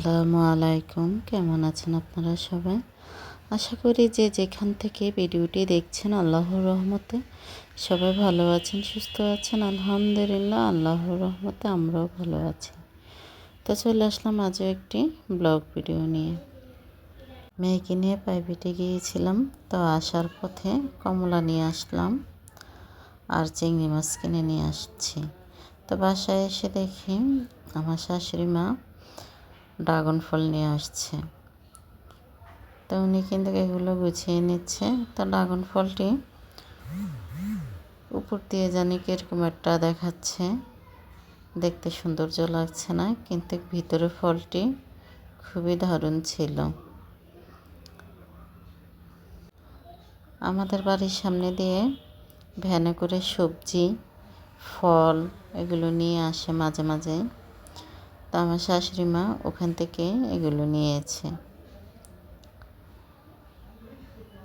আসসালামু আলাইকুম। কেমন আছেন আপনারা সবাই? আশা করি যে যেখান থেকে ভিডিওটি দেখছেন আল্লাহর রহমতে সবাই ভালো আছেন, সুস্থ আছেন। আলহামদুলিল্লাহ, আল্লাহর রহমতে আমরাও ভালো আছি। তো চলে আসলাম আজও একটি ব্লগ ভিডিও নিয়ে। মেয়েকে নিয়ে প্রাইভেটে গিয়েছিলাম, তো আসার পথে কমলা নিয়ে আসলাম আর চিংড়ি মাছ কিনে নিয়ে আসছি। তো বাসায় এসে দেখি আমার শাশুড়ি মা ড্রাগন ফল নিয়ে আসছে। তো উনি কিন্তু এগুলো গুছিয়ে নিচ্ছে। তো ড্রাগন ফলটি উপর দিয়ে জানি কীরকম একটা দেখাচ্ছে। দেখতে সৌন্দর্য লাগছে না, কিন্তু ভিতরে ফলটি খুবই দারুণ ছিল। আমাদের বাড়ির সামনে দিয়ে ভ্যানে করে সবজি, ফল এগুলো নিয়ে আসে মাঝে মাঝে। তো আমার শাশুড়ি মা ওখান থেকে এগুলো নিয়েছে।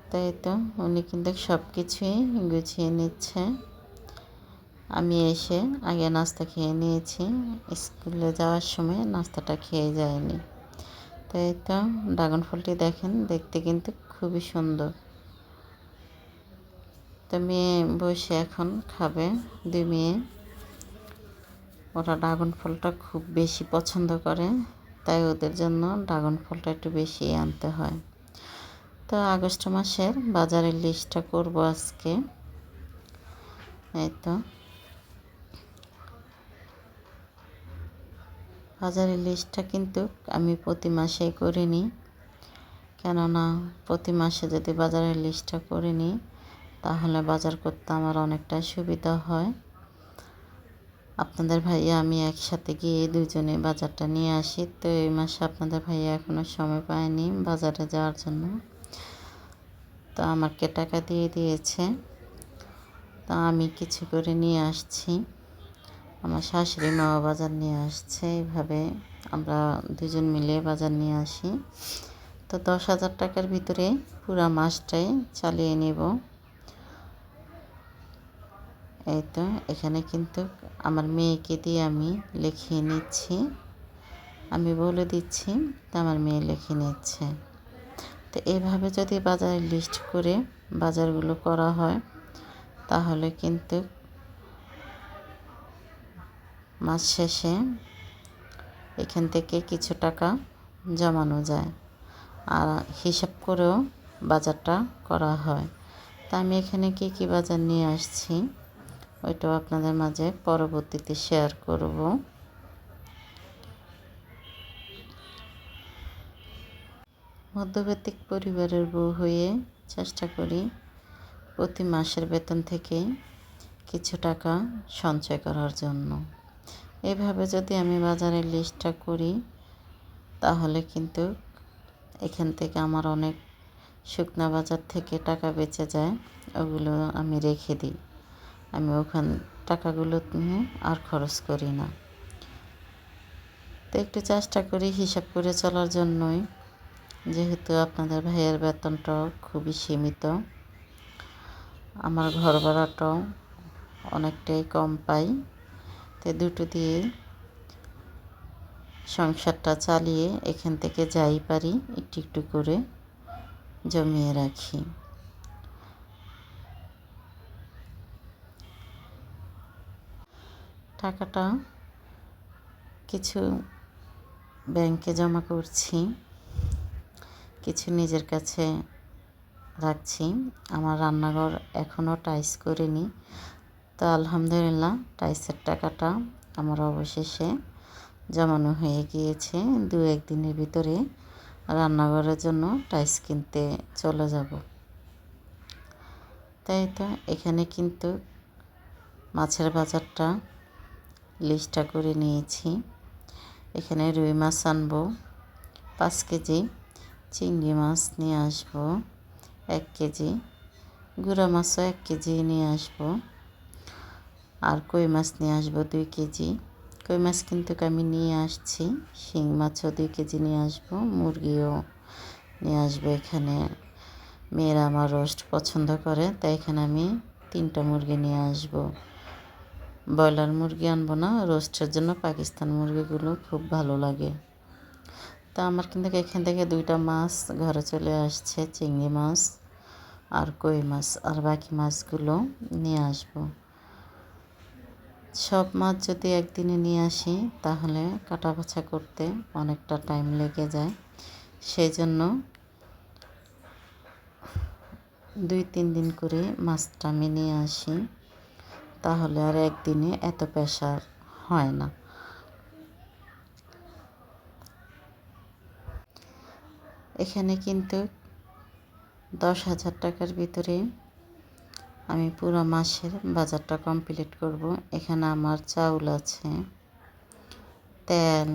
তাই তো উনি কিন্তু সব কিছুই গুছিয়ে নিচ্ছে। আমি এসে আগে নাস্তা খেয়ে নিয়েছি। স্কুলে যাওয়ার সময় নাস্তাটা খেয়ে যায়নি। তাই তো ড্রাগন ফলটি দেখেন, দেখতে কিন্তু খুবই সুন্দর। তো মেয়ে বসে এখন খাবে, দুই মেয়ে। ওরা ড্রাগন ফলটা খুব বেশি পছন্দ করে, তাই ওদের জন্য ড্রাগন ফলটা একটু বেশি আনতে হয়। তো আগস্ট মাসের বাজারের লিস্টটা করব আজকে। এই তো। বাজারের লিস্টটা কিন্তু আমি প্রতি মাসেই করে নিই। কেননা প্রতি মাসে যদি বাজারের লিস্টটা করে নিই, তাহলে বাজার করতে আমার অনেকটা সুবিধা হয়। আপনাদের ভাইয়া, আমি একসাথে গিয়ে দুজনে বাজারটা নিয়ে আসি। তো এই মাসে আপনাদের ভাইয়া এখনও সময় পায়নি বাজারে যাওয়ার জন্য। তো আমাকে টাকা দিয়ে দিয়েছে। তা আমি কিছু করে নিয়ে আসছি। আমার শাশুড়ি মাও বাজার নিয়ে আসছে। এইভাবে আমরা দুজন মিলে বাজার নিয়ে আসি। তো দশ হাজার টাকার ভিতরে পুরা মাসটাই চালিয়ে নেব। এই তো, এখানে কিন্তু আমার মেয়েকে দিয়ে আমি লিখিয়ে নিচ্ছি। আমি বলে দিচ্ছি, তা আমার মেয়ে লিখে নিচ্ছে। তো এইভাবে যদি বাজারে লিস্ট করে বাজারগুলো করা হয়, তাহলে কিন্তু মাস শেষে এখান থেকে কিছু টাকা জমানো যায়। আর হিসাব করেও বাজারটা করা হয়। তা আমি এখানে কী কী বাজার নিয়ে আসছি? ওইটাও আপনাদের মাঝে পরবর্তীতে শেয়ার করব। মধ্যবিত্তিক পরিবারের বউ হয়ে চেষ্টা করি প্রতি মাসের বেতন থেকে কিছু টাকা সঞ্চয় করার জন্য। এভাবে যদি আমি বাজারের লিস্টটা করি, তাহলে কিন্তু এখান থেকে আমার অনেক শুকনা বাজার থেকে টাকা বেঁচে যায়, ওগুলো আমি রেখে দিই। আমি ওখান টাকাগুলো নিয়ে আর খরচ করি না। তো একটু চেষ্টা করি হিসাব করে চলার জন্যই। যেহেতু আপনাদের ভাইয়ের বেতনটাও খুবই সীমিত। আমার ঘর ভাড়াটাও অনেকটাই কম পাই। তো দুটো দিয়ে সংসারটা চালিয়ে এখান থেকে যাই পারি, একটু একটু করে জমিয়ে রাখি। টাকাটা কিছু ব্যাংকে জমা করছি, কিছু নিজের কাছে রাখছি। আমার রান্নাঘর এখনও টাইস করিনি। তো আলহামদুলিল্লাহ, টাইসের টাকাটা আমার অবশেষে জমানো হয়ে গিয়েছে। দু একদিনের ভিতরে রান্নাঘরের জন্য টাইস কিনতে চলে যাব। তাই তো, এখানে কিন্তু মাছের বাজারটা লিস্টটা করে নিয়েছি। এখানে রুই মাছ আনব, পাঁচ কেজি চিংড়ি মাছ নিয়ে আসব, এক কেজি গুঁড়া মাছও এক কেজি নিয়ে আসব। আর কই মাছ নিয়ে আসব? দুই কেজি। কই মাছ কিন্তু আমি নিয়ে আসছি। শিং মাছও দুই কেজি নিয়ে আসব, মুরগিও নিয়ে আসব এখানে। মেয়েরা আমার রোস্ট পছন্দ করে, তাই এখানে আমি তিনটা মুরগি নিয়ে আসব। ব্রয়লার মুরগি আনব না, রোস্টের জন্য পাকিস্তান মুরগিগুলো খুব ভালো লাগে। তা আমার কিন্তু এখান থেকে দুইটা মাছ ঘরে চলে আসছে, চিংড়ি মাছ আর কই মাছ, আর বাকি মাছগুলো নিয়ে আসব। সব মাছ যদি একদিনে নিয়ে আসি, তাহলে কাটা বাছা করতে অনেকটা টাইম লেগে যায়। সেই জন্য দুই তিন দিন করে মাছটা আমি নিয়ে আসি। তাহলে আর একদিনে এত প্রেশার হয় না। এখানে কিন্তু দশ হাজার টাকার ভিতরে আমি পুরো মাসের বাজারটা কমপ্লিট করব। এখানে আমার চাউল আছে, তেল,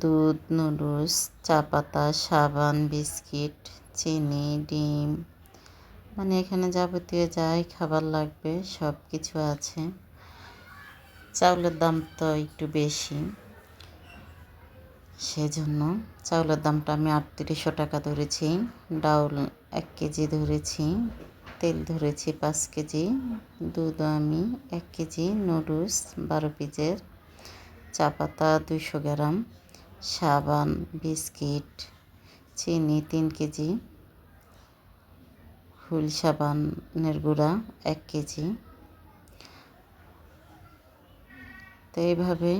দুধ, নুডলস, চা পাতা, সাবান, বিস্কিট, চিনি, ডিম মানে এখানে যাবতীয় যাই খাবার লাগবে সব কিছু আছে। চাউলের দাম তো একটু বেশি। সেজন্য চাউলের দামটা আমি আটত্রিশশো টাকা ধরেছি, ডাউল এক কেজি ধরেছি, তেল ধরেছি পাঁচ কেজি, দুধ আমি এক কেজি, নুডলস বারো পিসের, চা পাতা দুইশো গ্রাম, সাবান, বিস্কিট, চিনি তিন কেজি হুল সাবানের গুঁড়া এক কেজি। তো এইভাবে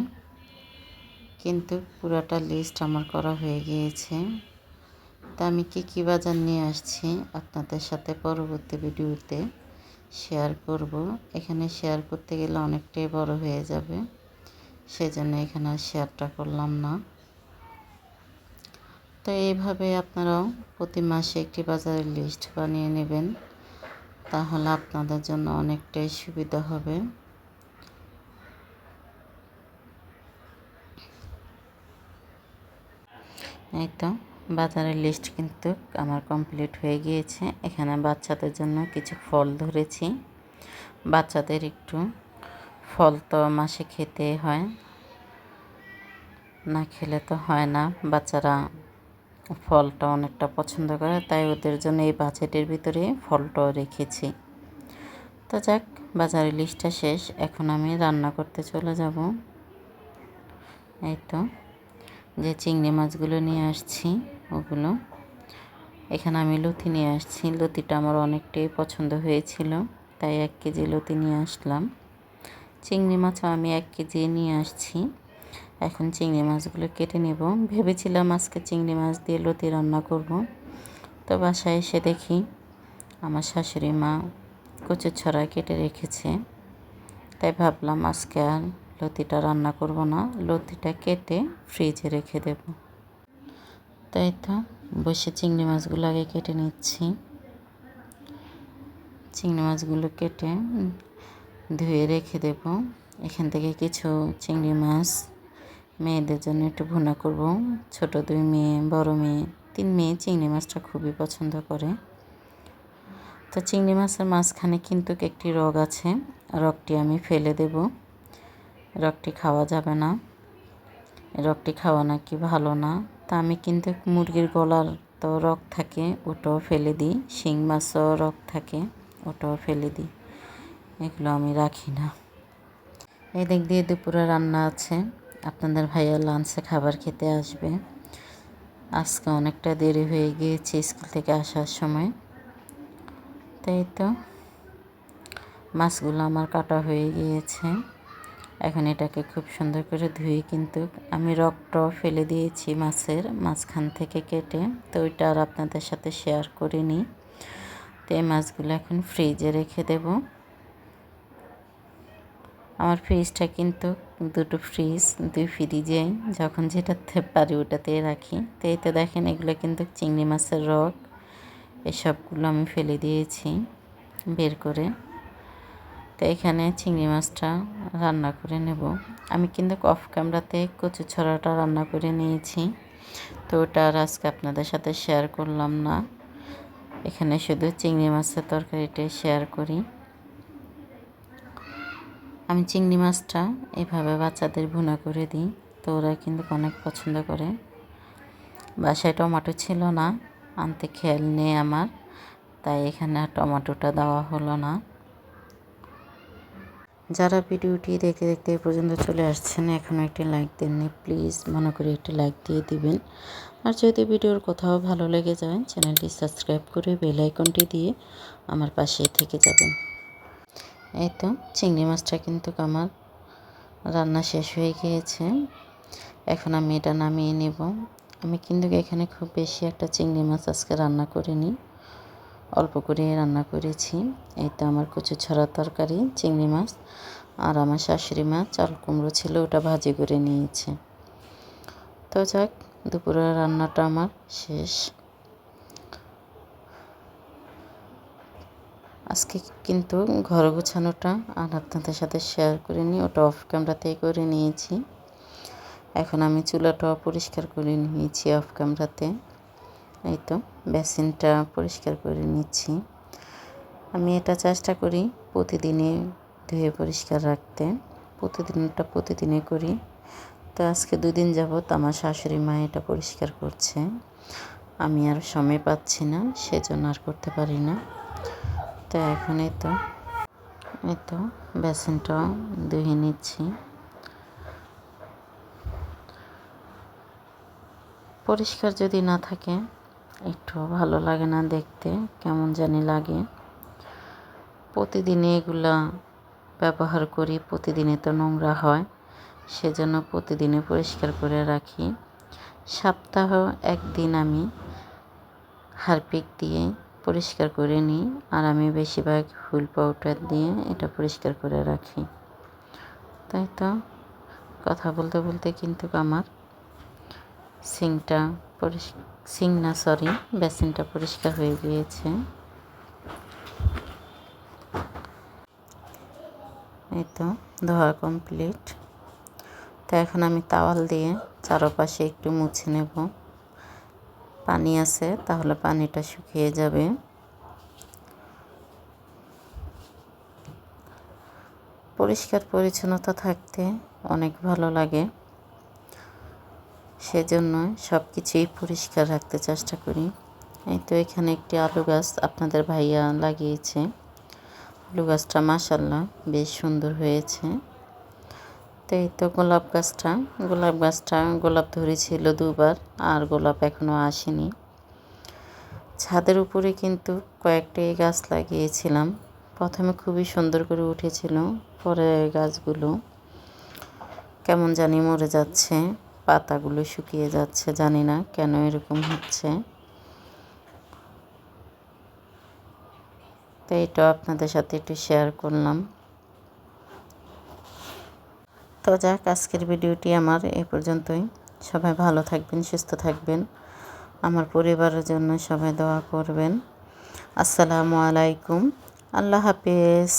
কিন্তু পুরাটা লিস্ট আমার করা হয়ে গিয়েছে। তা আমি কী কী বাজার নিয়ে আসছি আপনাদের সাথে পরবর্তী ভিডিওতে শেয়ার করব। এখানে শেয়ার করতে গেলে অনেকটাই বড় হয়ে যাবে। সেজন্য এখানে আর শেয়ারটা করলাম না। তো এইভাবে আপনারাও প্রতি মাসে একটি বাজারের লিস্ট বানিয়ে নেবেন। তাহলে আপনাদের জন্য অনেকটাই সুবিধা হবে। এই তো, বাজারের লিস্ট কিন্তু আমার কমপ্লিট হয়ে গিয়েছে। এখানে বাচ্চাদের জন্য কিছু ফল ধরেছি। বাচ্চাদের একটু ফল তো মাসে খেতে হয়। না খেলে তো হয় না। বাচ্চারা ফলটা অনেকটা পছন্দ করে, তাই ওদের জন্য এই বাজেটের ভিতরে ফলটাও রেখেছি। তো যাক, বাজারের লিস্টটা শেষ, এখন আমি রান্না করতে চলে যাব। এই তো, যে চিংড়ি মাছগুলো নিয়ে আসছি, ওগুলো। এখানে আমি লতি নিয়ে আসছি লতিটা আমার অনেকটাই পছন্দ হয়েছিল, তাই এক কেজি লতি নিয়ে আসলাম। চিংড়ি মাছও আমি এক কেজি নিয়ে আসছি। এখন চিংড়ি মাছগুলো কেটে নেব। ভেবেছিলাম আজকে চিংড়ি মাছ দিয়ে লতি রান্না করব। তো বাসায় এসে দেখি আমার শাশুড়ি মা কচুর ছড়া কেটে রেখেছে। তাই ভাবলাম আজকে আর লতিটা রান্না করব না, লতিটা কেটে ফ্রিজে রেখে দেব। তাই তো বসে চিংড়ি মাছগুলো আগে কেটে নিচ্ছি। চিংড়ি মাছগুলো কেটে ধুয়ে রেখে দেব। এখান থেকে কিছু চিংড়ি মাছ মেয়েদের জন্য একটু ভুনা করব। ছোট দুই মেয়ে, বড় মেয়ে, তিন মেয়ে চিংড়ি মাছটা খুবই পছন্দ করে। তো চিংড়ি মাছের মাঝখানে কিন্তু একটি রগ আছে, রগটি আমি ফেলে দেব। রগটি খাওয়া যাবে না। রগটি খাওয়া নাকি ভালো না। তা আমি কিন্তু মুরগির গলার তো রগ থাকে, ওটাও ফেলে দিই। শিং মাছও রগ থাকে, ওটাও ফেলে দিই। এগুলো আমি রাখি না। এই দিক দিয়ে দুপুরে রান্না আছে। আপনাদের ভাইয়া লাঞ্চে খাবার খেতে আসবে। আজকে অনেকটা দেরি হয়ে গিয়েছে স্কুল থেকে আসার সময়। তাই তো, মাছগুলো আমার কাটা হয়ে গিয়েছে। এখন এটাকে খুব সুন্দর করে ধুয়ে কিন্তু আমি রক্ত ফেলে দিয়েছি মাছের মাঝখান থেকে কেটে। তো ওইটা আর আপনাদের সাথে শেয়ার করিনি। তো এই মাছগুলো এখন ফ্রিজে রেখে দেবো। আমার ফ্রিজটা কিন্তু দুটো ফ্রিজ দুই ফ্রিজে যখন যেটাতে পারি ওটাতে রাখি। তো এতে দেখেন, এগুলো কিন্তু চিংড়ি মাছের রক। এসবগুলো আমি ফেলে দিয়েছি বের করে। তো এখানে চিংড়ি মাছটা রান্না করে নেব। আমি কিন্তু অফ ক্যামেরাতে কচু ছড়াটা রান্না করে নিয়েছি। তো ওটা আর আজকে আপনাদের সাথে শেয়ার করলাম না। এখানে শুধু চিংড়ি মাছের তরকারিটা শেয়ার করি। আমি চিংড়ি মাছটা এভাবে বাচ্চাদের ভুনা করে দিই, তো ওরা কিন্তু অনেক পছন্দ করে। বাসায় টমেটো ছিল না, আনতে খেয়াল নেই আমার, তাই এখানে আর টমেটোটা দেওয়া হলো না। যারা ভিডিওটি দেখতে দেখতে এ পর্যন্ত চলে আসছেন এখনও একটি লাইক দেননি, প্লিজ মনে করে একটি লাইক দিয়ে দিবেন। আর যদি ভিডিওর কোথাও ভালো লেগে যায়, চ্যানেলটি সাবস্ক্রাইব করে বেল আইকনটি দিয়ে আমার পাশে থেকে যাবেন। এই তো, চিংড়ি মাছটা কিন্তু আমার রান্না শেষ হয়ে গিয়েছে। এখন আমি এটা নামিয়ে নেব। আমি কিন্তু এখানে খুব বেশি একটা চিংড়ি মাছ আজকে রান্না করিনি। অল্প করে রান্না করেছি। এই তো আমার কচু ছড়া তরকারি, চিংড়ি মাছ আর আমার শাশুড়ি মাছ, চাল কুমড়ো ছিল, ওটা ভাজি করে নিয়েছে। তো যাক, দুপুরের রান্নাটা আমার শেষ। আজকে কিন্তু ঘর গোছানোটা আর আপনাদের সাথে শেয়ার করে নিই। ওটা অফ ক্যামেরাতেই করে নিয়েছি। এখন আমি চুলাটাও পরিষ্কার করে নিয়েছি অফ ক্যামেরাতে এই তো বেসিনটা পরিষ্কার করে নিচ্ছি। আমি এটা চেষ্টা করি প্রতিদিনে ধুয়ে পরিষ্কার রাখতে। প্রতিদিনটা প্রতিদিনে করি। তো আজকে দুদিন যাবৎ আমার শাশুড়ি মা এটা পরিষ্কার করছে। আমি আর সময় পাচ্ছি না, সেজন্য আর করতে পারি না। তো এখন এই তো। এই তো বেসিনটাও ধুয়ে নিচ্ছি। পরিষ্কার যদি না থাকে একটু ভালো লাগে না দেখতে, কেমন জানি লাগে। প্রতিদিনে এগুলা ব্যবহার করি, প্রতিদিনে তো নোংরা হয়, সেজন্য প্রতিদিনে পরিষ্কার করে রাখি। সপ্তাহ একদিন আমি হারপিক দিয়ে পরিষ্কার করে নিই আর আমি বেশিরভাগ ফুল পাউডার দিয়ে এটা পরিষ্কার করে রাখি। তাই তো? কথা বলতে বলতে কিন্তু আমার সিংটা পরিষ্কার সিং না, সরি, বেসিনটা পরিষ্কার হয়ে গিয়েছে। এই তো, ধোয়া কমপ্লিট তো এখন আমি তাওয়াল দিয়ে চারপাশে একটু মুছে নেব। পানি আছে, তাহলে পানিটা শুকিয়ে যাবে। পরিষ্কার পরিচ্ছন্নতা থাকতে অনেক ভালো লাগে। সেজন্য সব কিছুই পরিষ্কার রাখতে চেষ্টা করি। এই তো এখানে একটি আলু গাছ আপনাদের ভাইয়া লাগিয়েছে। আলু গাছটা মাসাল্লাহ বেশ সুন্দর হয়েছে। তো এই তো গোলাপ গাছটা গোলাপ গাছটা, গোলাপ ধরেছিল দুবার আর গোলাপ এখনও আসেনি। ছাদের উপরে কিন্তু কয়েকটি গাছ লাগিয়েছিলাম। প্রথমে খুবই সুন্দর করে উঠেছিল পরে গাছগুলো। কেমন জানি মরে যাচ্ছে, পাতাগুলো শুকিয়ে যাচ্ছে, জানি না কেন এরকম হচ্ছে। তো এটা আপনাদের সাথে একটু শেয়ার করলাম। তো যাক, আজকের ভিডিওটি আমার এ পর্যন্তই। সবাই ভালো থাকবেন, সুস্থ থাকবেন। আমার পরিবারের জন্য সবাই দোয়া করবেন। আসসালামু আলাইকুম। আল্লাহ হাফিজ।